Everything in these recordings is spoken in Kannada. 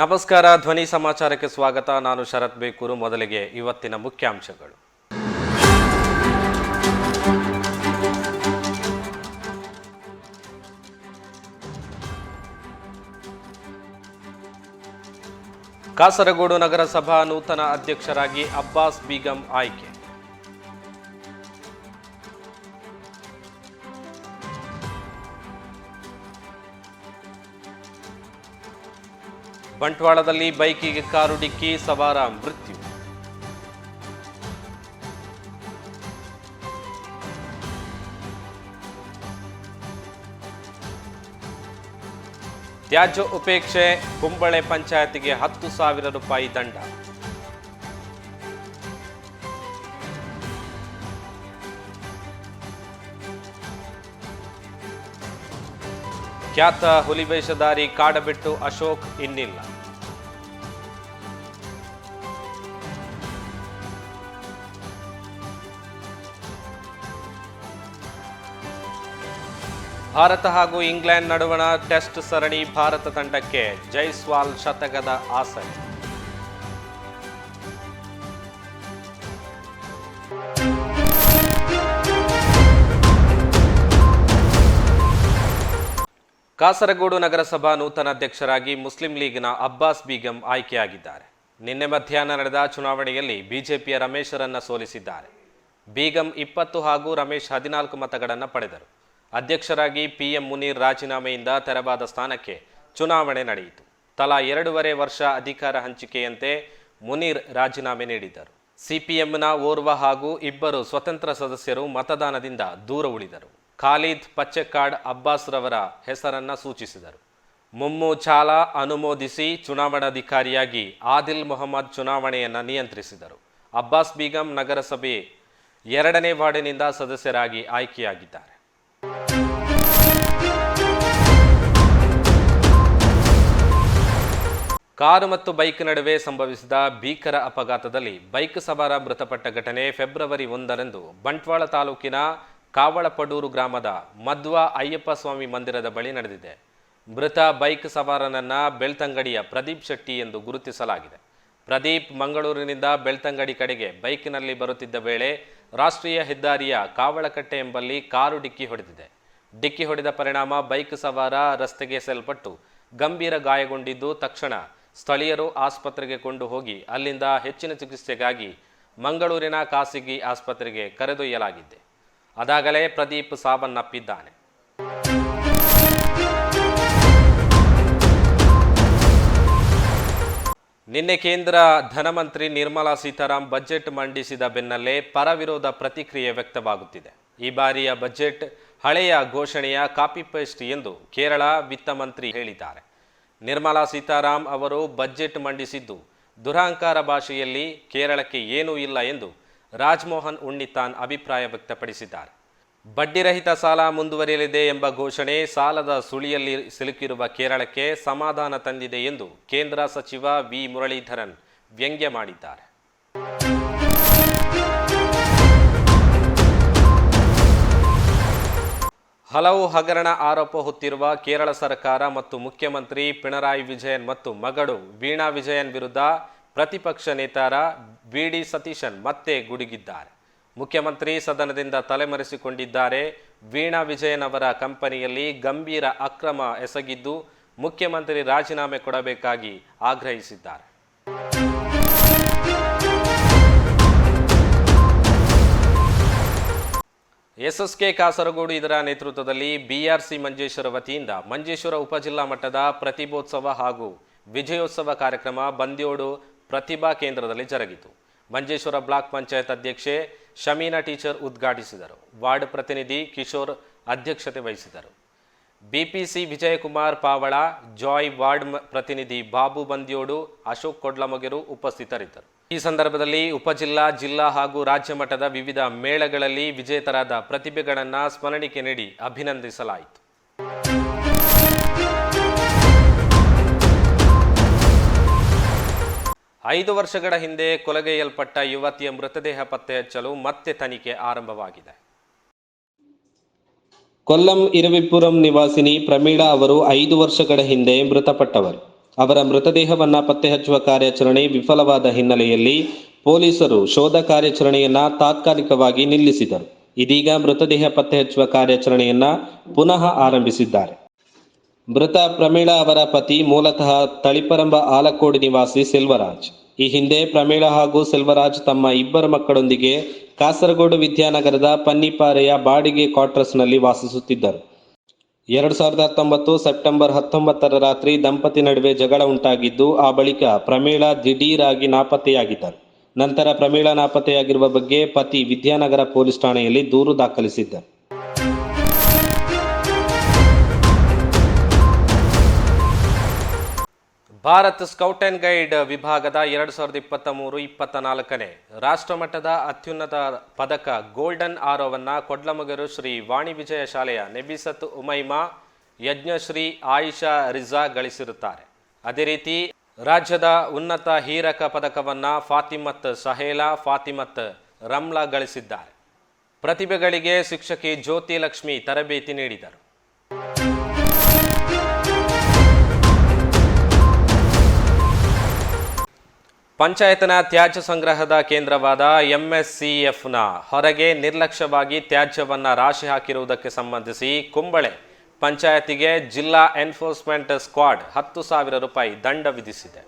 ನಮಸ್ಕಾರ, ಧ್ವನಿ ಸಮಾಚಾರಕ್ಕೆ ಸ್ವಾಗತ. ನಾನು ಶರತ್ ಬೇಕೂರು. ಮೊದಲಿಗೆ ಇವತ್ತಿನ ಮುಖ್ಯಾಂಶಗಳು. ಕಾಸರಗೋಡು ನಗರಸಭಾ ನೂತನ ಅಧ್ಯಕ್ಷರಾಗಿ ಅಬ್ಬಾಸ್ ಬೀಗಂ ಆಯ್ಕೆ. ಬಂಟ್ವಾಳದಲ್ಲಿ ಬೈಕಿಗೆ ಕಾರು ಡಿಕ್ಕಿ ಸವಾರ ಮೃತ್ಯು. ತ್ಯಾಜ್ಯ ಉಪೇಕ್ಷೆ ಕುಂಬಳೆ ಪಂಚಾಯತಿಗೆ ಹತ್ತು ಸಾವಿರ ರೂಪಾಯಿ ದಂಡ. ಖ್ಯಾತ ಹುಲಿವೇಷಧಾರಿ ಕಾಡಬಿಟ್ಟು ಅಶೋಕ್ ಇನ್ನಿಲ್ಲ. ಭಾರತ ಹಾಗೂ ಇಂಗ್ಲೆಂಡ್ ನಡುವಣ ಟೆಸ್ಟ್ ಸರಣಿ ಭಾರತ ತಂಡಕ್ಕೆ ಜೈಸ್ವಾಲ್ ಶತಕದ ಆಸೆ ಕಾಸರಗೋಡು ನಗರಸಭಾ ನೂತನ ಅಧ್ಯಕ್ಷರಾಗಿ ಮುಸ್ಲಿಂ ಲೀಗ್ನ ಅಬ್ಬಾಸ್ ಬೀಗಂ ಆಯ್ಕೆಯಾಗಿದ್ದಾರೆ. ನಿನ್ನೆ ಮಧ್ಯಾಹ್ನ ನಡೆದ ಚುನಾವಣೆಯಲ್ಲಿ ಬಿಜೆಪಿಯ ರಮೇಶರನ್ನ ಸೋಲಿಸಿದ್ದಾರೆ. ಬೀಗಂ ಇಪ್ಪತ್ತು ಹಾಗೂ ರಮೇಶ್ ಹದಿನಾಲ್ಕು ಮತಗಳನ್ನು ಪಡೆದರು. ಅಧ್ಯಕ್ಷರಾಗಿ ಪಿಎಂ ಮುನೀರ್ ರಾಜೀನಾಮೆಯಿಂದ ತೆರವಾದ ಸ್ಥಾನಕ್ಕೆ ಚುನಾವಣೆ ನಡೆಯಿತು. ತಲಾ ಎರಡೂವರೆ ವರ್ಷ ಅಧಿಕಾರ ಹಂಚಿಕೆಯಂತೆ ಮುನೀರ್ ರಾಜೀನಾಮೆ ನೀಡಿದರು ಸಿಪಿಎಂನ ಓರ್ವ ಹಾಗೂ ಇಬ್ಬರು ಸ್ವತಂತ್ರ ಸದಸ್ಯರು ಮತದಾನದಿಂದ ದೂರ ಉಳಿದರು. ಖಾಲಿದ್ ಪಚ್ಚೆಕ್ಕಾಡ್ ಅಬ್ಬಾಸ್ ರವರ ಹೆಸರನ್ನ ಸೂಚಿಸಿದರು. ಮುಮ್ಮು ಚಾಲಾ ಅನುಮೋದಿಸಿ ಚುನಾವಣಾಧಿಕಾರಿಯಾಗಿ ಆದಿಲ್ ಮೊಹಮ್ಮದ್ ಚುನಾವಣೆಯನ್ನು ನಿಯಂತ್ರಿಸಿದರು. ಅಬ್ಬಾಸ್ ಬೀಗಂ ನಗರಸಭೆ ಎರಡನೇ ವಾರ್ಡಿನಿಂದ ಸದಸ್ಯರಾಗಿ ಆಯ್ಕೆಯಾಗಿದ್ದಾರೆ. ಕಾರು ಮತ್ತು ಬೈಕ್ ನಡುವೆ ಸಂಭವಿಸಿದ ಭೀಕರ ಅಪಘಾತದಲ್ಲಿ ಬೈಕ್ ಸವಾರ ಮೃತಪಟ್ಟ ಘಟನೆ ಫೆಬ್ರವರಿ ಒಂದರಂದು ಬಂಟ್ವಾಳ ತಾಲೂಕಿನ ಕಾವಳಪಡೂರು ಗ್ರಾಮದ ಮಧ್ವ ಅಯ್ಯಪ್ಪ ಸ್ವಾಮಿ ಮಂದಿರದ ಬಳಿ ನಡೆದಿದೆ. ಮೃತ ಬೈಕ್ ಸವಾರನನ್ನ ಬೆಳ್ತಂಗಡಿಯ ಪ್ರದೀಪ್ ಶೆಟ್ಟಿ ಎಂದು ಗುರುತಿಸಲಾಗಿದೆ. ಪ್ರದೀಪ್ ಮಂಗಳೂರಿನಿಂದ ಬೆಳ್ತಂಗಡಿ ಕಡೆಗೆ ಬೈಕ್ನಲ್ಲಿ ಬರುತ್ತಿದ್ದ ವೇಳೆ ರಾಷ್ಟ್ರೀಯ ಹೆದ್ದಾರಿಯ ಕಾವಳಕಟ್ಟೆ ಎಂಬಲ್ಲಿ ಕಾರು ಡಿಕ್ಕಿ ಹೊಡೆದಿದೆ. ಡಿಕ್ಕಿ ಹೊಡೆದ ಪರಿಣಾಮ ಬೈಕ್ ಸವಾರ ರಸ್ತೆಗೆ ಸೆಲ್ಪಟ್ಟು ಗಂಭೀರ ಗಾಯಗೊಂಡಿದ್ದು ತಕ್ಷಣ ಸ್ಥಳೀಯರು ಆಸ್ಪತ್ರೆಗೆ ಕೊಂಡು ಹೋಗಿ ಅಲ್ಲಿಂದ ಹೆಚ್ಚಿನ ಚಿಕಿತ್ಸೆಗಾಗಿ ಮಂಗಳೂರಿನ ಖಾಸಗಿ ಆಸ್ಪತ್ರೆಗೆ ಕರೆದೊಯ್ಯಲಾಗಿದೆ. ಅದಾಗಲೇ ಪ್ರದೀಪ್ ಸಾವನ್ನಪ್ಪಿದ್ದಾನೆ ನಿನ್ನೆ ಕೇಂದ್ರ ಧನಮಂತ್ರಿ ನಿರ್ಮಲಾ ಸೀತಾರಾಮ್ ಬಜೆಟ್ ಮಂಡಿಸಿದ ಬೆನ್ನಲ್ಲೇ ಪರವಿರೋಧ ಪ್ರತಿಕ್ರಿಯೆ ವ್ಯಕ್ತವಾಗುತ್ತಿದೆ. ಈ ಬಾರಿಯ ಬಜೆಟ್ ಹಳೆಯ ಘೋಷಣೆಯ ಕಾಪಿ ಪೇಸ್ಟ್ ಎಂದು ಕೇರಳ ವಿತ್ತ ಮಂತ್ರಿ ಹೇಳಿದ್ದಾರೆ. ನಿರ್ಮಲಾ ಸೀತಾರಾಮ್ ಅವರು ಬಜೆಟ್ ಮಂಡಿಸಿದ್ದು ದುರಹಂಕಾರ ಭಾಷೆಯಲ್ಲಿ ಕೇರಳಕ್ಕೆ ಏನೂ ಇಲ್ಲ ಎಂದು ರಾಜ್ಮೋಹನ್ ಉಣ್ಣಿತಾನ್ ಅಭಿಪ್ರಾಯ ವ್ಯಕ್ತಪಡಿಸಿದ್ದಾರೆ. ಬಡ್ಡಿರಹಿತ ಸಾಲ ಮುಂದುವರಿಯಲಿದೆ ಎಂಬ ಘೋಷಣೆ ಸಾಲದ ಸುಳಿಯಲ್ಲಿ ಸಿಲುಕಿರುವ ಕೇರಳಕ್ಕೆ ಸಮಾಧಾನ ತಂದಿದೆ ಎಂದು ಕೇಂದ್ರ ಸಚಿವ ವಿ. ಮುರಳೀಧರನ್ ವ್ಯಂಗ್ಯ ಮಾಡಿದ್ದಾರೆ. ಹಲವು ಹಗರಣ ಆರೋಪ ಹೊತ್ತಿರುವ ಕೇರಳ ಸರ್ಕಾರ ಮತ್ತು ಮುಖ್ಯಮಂತ್ರಿ ಪಿಣರಾಯಿ ವಿಜಯನ್ ಮತ್ತು ಮಗಳು ವೀಣಾ ವಿಜಯನ್ ವಿರುದ್ಧ ಪ್ರತಿಪಕ್ಷ ನೇತಾರ ಬಿಡಿ ಸತೀಶನ್ ಮತ್ತೆ ಗುಡುಗಿದ್ದಾರೆ. ಮುಖ್ಯಮಂತ್ರಿ ಸದನದಿಂದ ತಲೆಮರೆಸಿಕೊಂಡಿದ್ದಾರೆ. ವೀಣಾ ವಿಜಯನ್ ಅವರ ಕಂಪನಿಯಲ್ಲಿ ಗಂಭೀರ ಅಕ್ರಮ ಎಸಗಿದ್ದು ಮುಖ್ಯಮಂತ್ರಿ ರಾಜೀನಾಮೆ ಕೊಡಬೇಕಾಗಿ ಆಗ್ರಹಿಸಿದ್ದಾರೆ. ಎಸ್ಎಸ್ಕೆ ಕಾಸರಗೋಡು ಇದರ ನೇತೃತ್ವದಲ್ಲಿ ಬಿಆರ್ಸಿ ಮಂಜೇಶ್ವರ ವತಿಯಿಂದ ಮಂಜೇಶ್ವರ ಉಪಜಿಲ್ಲಾ ಮಟ್ಟದ ಪ್ರತಿಭೋತ್ಸವ ಹಾಗೂ ವಿಜಯೋತ್ಸವ ಕಾರ್ಯಕ್ರಮ ಬಂದ್ಯೋಡು ಪ್ರತಿಭಾ ಕೇಂದ್ರದಲ್ಲಿ ಜರುಗಿತು. ಮಂಜೇಶ್ವರ ಬ್ಲಾಕ್ ಪಂಚಾಯತ್ ಅಧ್ಯಕ್ಷೆ ಶಮೀನಾ ಟೀಚರ್ ಉದ್ಘಾಟಿಸಿದರು. ವಾರ್ಡ್ ಪ್ರತಿನಿಧಿ ಕಿಶೋರ್ ಅಧ್ಯಕ್ಷತೆ ವಹಿಸಿದರು. BPC Vijayakumar Pavala, Joy ward ಪ್ರತಿನಿಧಿ ಬಾಬು ಬಂದ್ಯೋಡು, ಅಶೋಕ್ ಕೊಡ್ಲಮಗೆರು ಉಪಸ್ಥಿತರಿದ್ದರು. ಈ ಸಂದರ್ಭದಲ್ಲಿ ಉಪಜಿಲ್ಲಾ, ಜಿಲ್ಲಾ ಹಾಗೂ ರಾಜ್ಯ ಮಟ್ಟದ ವಿವಿಧ ಮೇಳಗಳಲ್ಲಿ ವಿಜೇತರಾದ ಪ್ರತಿಭೆಗಳನ್ನು ಸ್ಮರಣಿಕೆ ನೀಡಿ ಅಭಿನಂದಿಸಲಾಯಿತು. ಐದು ವರ್ಷಗಳ ಹಿಂದೆ ಕೊಲೆಗೈಯಲ್ಪಟ್ಟ ಯುವತಿಯ ಮೃತದೇಹ ಪತ್ತೆ ಹಚ್ಚಲು ಮತ್ತೆ ತನಿಖೆ ಆರಂಭವಾಗಿದೆ. ಕೊಲ್ಲಂ ಇರವಿಪುರಂ ನಿವಾಸಿನಿ ಪ್ರಮೀಳಾ ಅವರು ಐದು ವರ್ಷಗಳ ಹಿಂದೆ ಮೃತಪಟ್ಟವರು. ಅವರ ಮೃತದೇಹವನ್ನ ಪತ್ತೆ ಹಚ್ಚುವ ಕಾರ್ಯಾಚರಣೆ ವಿಫಲವಾದ ಹಿನ್ನೆಲೆಯಲ್ಲಿ ಪೊಲೀಸರು ಶೋಧ ಕಾರ್ಯಾಚರಣೆಯನ್ನ ತಾತ್ಕಾಲಿಕವಾಗಿ ನಿಲ್ಲಿಸಿದರು. ಇದೀಗ ಮೃತದೇಹ ಪತ್ತೆ ಹಚ್ಚುವ ಕಾರ್ಯಾಚರಣೆಯನ್ನ ಪುನಃ ಆರಂಭಿಸಿದ್ದಾರೆ. ಮೃತ ಪ್ರಮೀಳಾ ಅವರ ಪತಿ ಮೂಲತಃ ತಳಿಪರಂಬ ಆಲಕೋಡಿ ನಿವಾಸಿ ಸೆಲ್ವರಾಜ್. ಈ ಹಿಂದೆ ಪ್ರಮೀಳಾ ಹಾಗೂ ಸೆಲ್ವರಾಜ್ ತಮ್ಮ ಇಬ್ಬರು ಮಕ್ಕಳೊಂದಿಗೆ ಕಾಸರಗೋಡು ವಿದ್ಯಾನಗರದ ಪನ್ನಿಪಾರೆಯ ಬಾಡಿಗೆ ಕ್ವಾರ್ಟರ್ಸ್ನಲ್ಲಿ ವಾಸಿಸುತ್ತಿದ್ದರು. ಎರಡು ಸಾವಿರದ ಹತ್ತೊಂಬತ್ತು ಸೆಪ್ಟೆಂಬರ್ ಹತ್ತೊಂಬತ್ತರ ರಾತ್ರಿ ದಂಪತಿ ನಡುವೆ ಜಗಳ ಉಂಟಾಗಿದ್ದು, ಆ ಬಳಿಕ ಪ್ರಮೀಳಾ ದಿಢೀರಾಗಿ ನಾಪತ್ತೆಯಾಗಿದ್ದರು. ನಂತರ ಪ್ರಮೀಳಾ ನಾಪತ್ತೆಯಾಗಿರುವ ಬಗ್ಗೆ ಪತಿ ವಿದ್ಯಾನಗರ ಪೊಲೀಸ್ ಠಾಣೆಯಲ್ಲಿ ದೂರು ದಾಖಲಿಸಿದ್ದರು. ಭಾರತ್ ಸ್ಕೌಟ್ ಅಂಡ್ ಗೈಡ್ ವಿಭಾಗದ ಎರಡು ಸಾವಿರದ ಇಪ್ಪತ್ತ ಮೂರು, ಇಪ್ಪತ್ತ ನಾಲ್ಕನೇ ರಾಷ್ಟ್ರಮಟ್ಟದ ಅತ್ಯುನ್ನತ ಪದಕ ಗೋಲ್ಡನ್ ಆರೋವನ್ನ ಕೊಡ್ಲಮಗರು ಶ್ರೀ ವಾಣಿ ವಿಜಯ ಶಾಲೆಯ ನೆಬಿಸತ್ ಉಮೈಮಾ ಯಜ್ಞಶ್ರೀ ಆಯಿಷಾ ರಿಜಾ ಗಳಿಸಿರುತ್ತಾರೆ. ಅದೇ ರೀತಿ ರಾಜ್ಯದ ಉನ್ನತ ಹೀರಕ ಪದಕವನ್ನು ಫಾತಿಮತ್ ಸಹೇಲಾ, ಫಾತಿಮತ್ ರಮ್ಲಾ ಗಳಿಸಿದ್ದಾರೆ. ಪ್ರತಿಭೆಗಳಿಗೆ ಶಿಕ್ಷಕಿ ಜ್ಯೋತಿ ಲಕ್ಷ್ಮಿ ತರಬೇತಿ ನೀಡಿದರು. ಪಂಚಾಯತ್ನ ತ್ಯಾಜ್ಯ ಸಂಗ್ರಹದ ಕೇಂದ್ರವಾದ ಎಂಎಸ್ಸಿಎಫ್ನ ಹೊರಗೆ ನಿರ್ಲಕ್ಷ್ಯವಾಗಿ ತ್ಯಾಜ್ಯವನ್ನ ರಾಶಿ ಹಾಕಿರುವುದಕ್ಕೆ ಸಂಬಂಧಿಸಿ ಕುಂಬಳೆ ಪಂಚಾಯತಿಗೆ ಜಿಲ್ಲಾ ಎನ್ಫೋರ್ಸ್ಮೆಂಟ್ ಸ್ಕ್ವಾಡ್ ಹತ್ತು ಸಾವಿರ ರೂಪಾಯಿ ದಂಡ ವಿಧಿಸಿದೆ.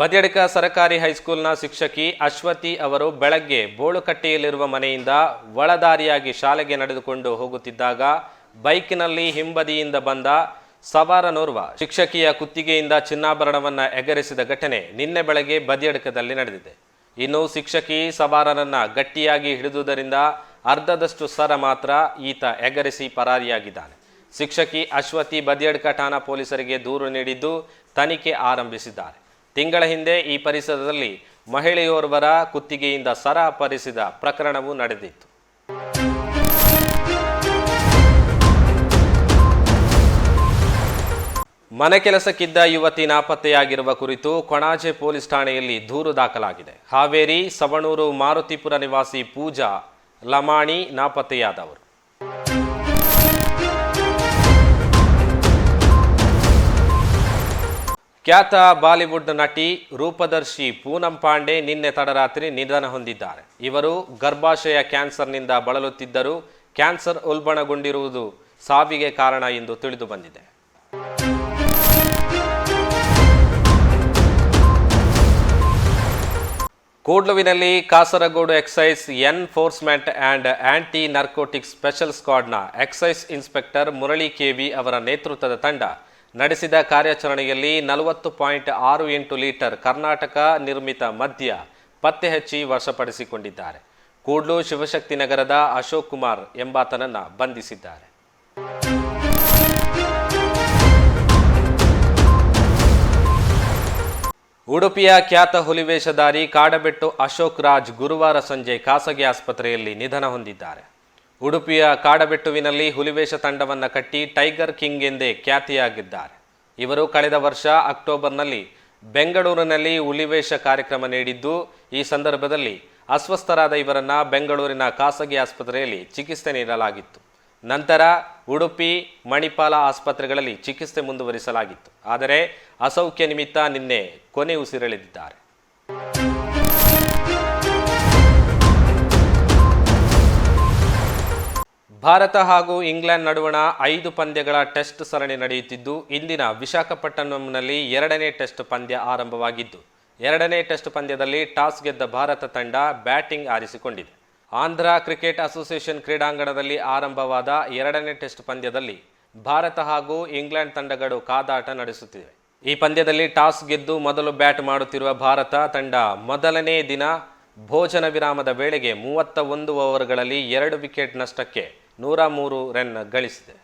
ಬದಿಯಡ್ಕ ಸರಕಾರಿ ಹೈಸ್ಕೂಲ್ನ ಶಿಕ್ಷಕಿ ಅಶ್ವತಿ ಅವರು ಬೆಳಗ್ಗೆ ಬೋಳುಕಟ್ಟೆಯಲ್ಲಿರುವ ಮನೆಯಿಂದ ಒಳದಾರಿಯಾಗಿ ಶಾಲೆಗೆ ನಡೆದುಕೊಂಡು ಹೋಗುತ್ತಿದ್ದಾಗ ಬೈಕ್ನಲ್ಲಿ ಹಿಂಬದಿಯಿಂದ ಬಂದ ಸವಾರನೋರ್ವ ಶಿಕ್ಷಕಿಯ ಕುತ್ತಿಗೆಯಿಂದ ಚಿನ್ನಾಭರಣವನ್ನು ಎಗರಿಸಿದ ಘಟನೆ ನಿನ್ನೆ ಬೆಳಗ್ಗೆ ಬದಿಯಡ್ಕದಲ್ಲಿ ನಡೆದಿದೆ. ಇನ್ನು ಶಿಕ್ಷಕಿ ಸವಾರನನ್ನ ಗಟ್ಟಿಯಾಗಿ ಹಿಡಿದುದರಿಂದ ಅರ್ಧದಷ್ಟು ಸರ ಮಾತ್ರ ಈತ ಎಗರಿಸಿ ಪರಾರಿಯಾಗಿದ್ದಾನೆ. ಶಿಕ್ಷಕಿ ಅಶ್ವತಿ ಬದಿಯಡ್ಕ ಠಾಣಾ ಪೊಲೀಸರಿಗೆ ದೂರು ನೀಡಿದ್ದು ತನಿಖೆ ಆರಂಭಿಸಿದ್ದಾರೆ. ತಿಂಗಳ ಹಿಂದೆ ಈ ಪರಿಸರದಲ್ಲಿ ಮಹಿಳೆಯೋರ್ವರ ಕುತ್ತಿಗೆಯಿಂದ ಸರ ಅಪಹರಿಸಿದ ಪ್ರಕರಣವೂ ನಡೆದಿತ್ತು. ಮನೆ ಕೆಲಸಕ್ಕಿದ್ದ ಯುವತಿ ನಾಪತ್ತೆಯಾಗಿರುವ ಕುರಿತು ಕೊಣಾಜೆ ಪೊಲೀಸ್ ಠಾಣೆಯಲ್ಲಿ ದೂರು ದಾಖಲಾಗಿದೆ. ಹಾವೇರಿ, ಸವಣೂರು ಮಾರುತಿಪುರ ನಿವಾಸಿ ಪೂಜಾ ಲಮಾಣಿ ನಾಪತ್ತೆಯಾದವರು. ಖ್ಯಾತ ಬಾಲಿವುಡ್ ನಟಿ ರೂಪದರ್ಶಿ ಪೂನಂ ಪಾಂಡೆ ನಿನ್ನೆ ತಡರಾತ್ರಿ ನಿಧನ ಹೊಂದಿದ್ದಾರೆ. ಇವರು ಗರ್ಭಾಶಯ ಕ್ಯಾನ್ಸರ್ನಿಂದ ಬಳಲುತ್ತಿದ್ದರು ಕ್ಯಾನ್ಸರ್ ಉಲ್ಬಣಗೊಂಡಿರುವುದು ಸಾವಿಗೆ ಕಾರಣ ಎಂದು ತಿಳಿದು ಬಂದಿದೆ. ಕೂಡ್ಲುವಿನಲ್ಲಿ Kasaragod excise enforcement and anti narcotic special ಸ್ಕ್ವಾಡ್ನ excise inspector Murali KV ಅವರ ನೇತೃತ್ವದ ತಂಡ ನಡೆಸಿದ ಕಾರ್ಯಾಚರಣೆಯಲ್ಲಿ ನಲವತ್ತು ಪಾಯಿಂಟ್ ಆರು ಎಂಟು ಲೀಟರ್ ಕರ್ನಾಟಕ ನಿರ್ಮಿತ ಮದ್ಯ ಪತ್ತೆ ಹಚ್ಚಿ ವಶಪಡಿಸಿಕೊಂಡಿದ್ದಾರೆ. ಕೂಡ್ಲು ಶಿವಶಕ್ತಿ ನಗರದ ಅಶೋಕ್ ಕುಮಾರ್ ಎಂಬಾತನನ್ನು ಬಂಧಿಸಿದ್ದಾರೆ. ಉಡುಪಿಯ ಖ್ಯಾತ ಹುಲಿವೇಷಧಾರಿ ಕಾಡಬೆಟ್ಟು ಅಶೋಕ್ ರಾಜ್ ಗುರುವಾರ ಸಂಜೆ ಖಾಸಗಿ ಆಸ್ಪತ್ರೆಯಲ್ಲಿ ನಿಧನ ಹೊಂದಿದ್ದಾರೆ. ಉಡುಪಿಯ ಕಾಡಬೆಟ್ಟುವಿನಲ್ಲಿ ಹುಲಿವೇಷ ತಂಡವನ್ನು ಕಟ್ಟಿ ಟೈಗರ್ ಕಿಂಗ್ ಎಂದೇ ಖ್ಯಾತಿಯಾಗಿದ್ದಾರೆ. ಇವರು ಕಳೆದ ವರ್ಷ ಅಕ್ಟೋಬರ್ನಲ್ಲಿ ಬೆಂಗಳೂರಿನಲ್ಲಿ ಹುಲಿವೇಷ ಕಾರ್ಯಕ್ರಮ ನೀಡಿದ್ದು, ಈ ಸಂದರ್ಭದಲ್ಲಿ ಅಸ್ವಸ್ಥರಾದ ಇವರನ್ನು ಬೆಂಗಳೂರಿನ ಖಾಸಗಿ ಆಸ್ಪತ್ರೆಯಲ್ಲಿ ಚಿಕಿತ್ಸೆ ನೀಡಲಾಗಿತ್ತು. ನಂತರ ಉಡುಪಿ, ಮಣಿಪಾಲ ಆಸ್ಪತ್ರೆಗಳಲ್ಲಿ ಚಿಕಿತ್ಸೆ ಮುಂದುವರಿಸಲಾಗಿತ್ತು. ಆದರೆ ಅಸೌಖ್ಯ ನಿಮಿತ್ತ ನಿನ್ನೆ ಕೊನೆ ಉಸಿರೆಳೆದಿದ್ದಾರೆ. ಭಾರತ ಹಾಗೂ ಇಂಗ್ಲೆಂಡ್ ನಡುವಣ ಐದು ಪಂದ್ಯಗಳ ಟೆಸ್ಟ್ ಸರಣಿ ನಡೆಯುತ್ತಿದ್ದು, ಇಂದಿನ ವಿಶಾಖಪಟ್ಟಣಂನಲ್ಲಿ ಎರಡನೇ ಟೆಸ್ಟ್ ಪಂದ್ಯ ಆರಂಭವಾಗಿದ್ದು, ಎರಡನೇ ಟೆಸ್ಟ್ ಪಂದ್ಯದಲ್ಲಿ ಟಾಸ್ ಗೆದ್ದ ಭಾರತ ತಂಡ ಬ್ಯಾಟಿಂಗ್ ಆರಿಸಿಕೊಂಡಿದೆ. ಆಂಧ್ರ ಕ್ರಿಕೆಟ್ ಅಸೋಸಿಯೇಷನ್ ಕ್ರೀಡಾಂಗಣದಲ್ಲಿ ಆರಂಭವಾದ ಎರಡನೇ ಟೆಸ್ಟ್ ಪಂದ್ಯದಲ್ಲಿ ಭಾರತ ಹಾಗೂ ಇಂಗ್ಲೆಂಡ್ ತಂಡಗಳು ಕಾದಾಟ ನಡೆಸುತ್ತಿವೆ. ಈ ಪಂದ್ಯದಲ್ಲಿ ಟಾಸ್ ಗೆದ್ದು ಮೊದಲು ಬ್ಯಾಟ್ ಮಾಡುತ್ತಿರುವ ಭಾರತ ತಂಡ ಮೊದಲನೇ ದಿನ ಭೋಜನ ವಿರಾಮದ ವೇಳೆಗೆ ಮೂವತ್ತ ಒಂದು ಓವರ್ಗಳಲ್ಲಿ ಎರಡು ವಿಕೆಟ್ ನಷ್ಟಕ್ಕೆ ನೂರ ಮೂರು ರನ್ ಗಳಿಸಿದೆ.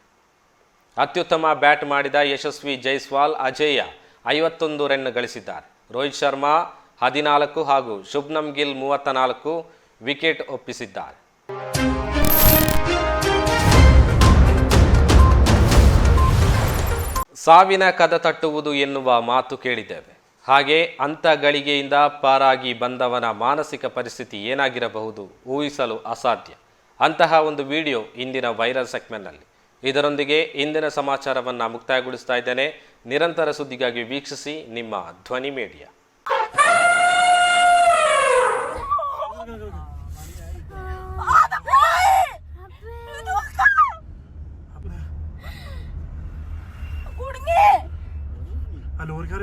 ಅತ್ಯುತ್ತಮ ಬ್ಯಾಟ್ ಮಾಡಿದ ಯಶಸ್ವಿ ಜೈಸ್ವಾಲ್ ಅಜೇಯ ಐವತ್ತೊಂದು ರನ್ ಗಳಿಸಿದ್ದಾರೆ. ರೋಹಿತ್ ಶರ್ಮಾ ಹದಿನಾಲ್ಕು ಹಾಗೂ ಶುಭ್ನಮ್ ಗಿಲ್ ಮೂವತ್ತ ನಾಲ್ಕು ವಿಕೆಟ್ ಒಪ್ಪಿಸಿದ್ದಾರೆ. ಸಾವಿನ ಕದ ತಟ್ಟುವುದು ಎನ್ನುವ ಮಾತು ಕೇಳಿದ್ದೇವೆ. ಹಾಗೆ ಅಂಥ ಗಳಿಗೆಯಿಂದ ಪಾರಾಗಿ ಬಂದವನ ಮಾನಸಿಕ ಪರಿಸ್ಥಿತಿ ಏನಾಗಿರಬಹುದು ಊಹಿಸಲು ಅಸಾಧ್ಯ. ಅಂತಹ ಒಂದು ವಿಡಿಯೋ ಇಂದಿನ ವೈರಲ್ ಸೆಗ್ಮೆಂಟ್ನಲ್ಲಿ. ಇದರೊಂದಿಗೆ ಇಂದಿನ ಸಮಾಚಾರವನ್ನು ಮುಕ್ತಾಯಗೊಳಿಸ್ತಾ ಇದ್ದೇನೆ. ನಿರಂತರ ಸುದ್ದಿಗಾಗಿ ವೀಕ್ಷಿಸಿ ನಿಮ್ಮ ಧ್ವನಿ ಮೀಡಿಯಾ.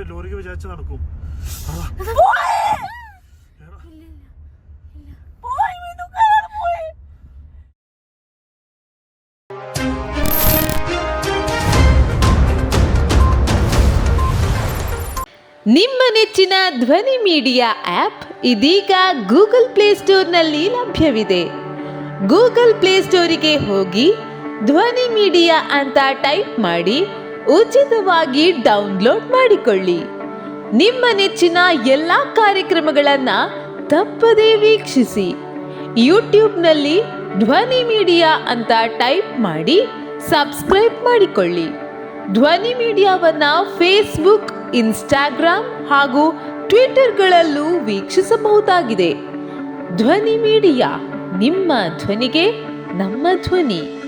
ലോറിക്ക് വിചാരിച്ച് നടക്കും അതാ. പോയി വീട്ടുകാർ പോയി ನಿಮ್ಮ ನೆಚ್ಚಿನ ಧ್ವನಿ ಮೀಡಿಯಾ ಆಪ್ ಇದೀಗ ಗೂಗಲ್ ಪ್ಲೇಸ್ಟೋರ್ನಲ್ಲಿ ಲಭ್ಯವಿದೆ ಗೂಗಲ್ ಪ್ಲೇಸ್ಟೋರಿಗೆ ಹೋಗಿ ಧ್ವನಿ ಮೀಡಿಯಾ ಅಂತ ಟೈಪ್ ಮಾಡಿ ಉಚಿತವಾಗಿ ಡೌನ್ಲೋಡ್ ಮಾಡಿಕೊಳ್ಳಿ. ನಿಮ್ಮ ನೆಚ್ಚಿನ ಎಲ್ಲ ಕಾರ್ಯಕ್ರಮಗಳನ್ನ ತಪ್ಪದೇ ವೀಕ್ಷಿಸಿ. ಯೂಟ್ಯೂಬ್ನಲ್ಲಿ ಧ್ವನಿ ಮೀಡಿಯಾ ಅಂತ ಟೈಪ್ ಮಾಡಿ ಸಬ್ಸ್ಕ್ರೈಬ್ ಮಾಡಿಕೊಳ್ಳಿ. ಧ್ವನಿ ಮೀಡಿಯಾವನ್ನ ಫೇಸ್ಬುಕ್, ಇನ್ಸ್ಟಾಗ್ರಾಮ್ ಹಾಗೂ ಟ್ವಿಟರ್ಗಳಲ್ಲೂ ವೀಕ್ಷಿಸಬಹುದಾಗಿದೆ. ಧ್ವನಿ ಮೀಡಿಯಾ ನಿಮ್ಮ ಧ್ವನಿಗೆ ನಮ್ಮ ಧ್ವನಿ.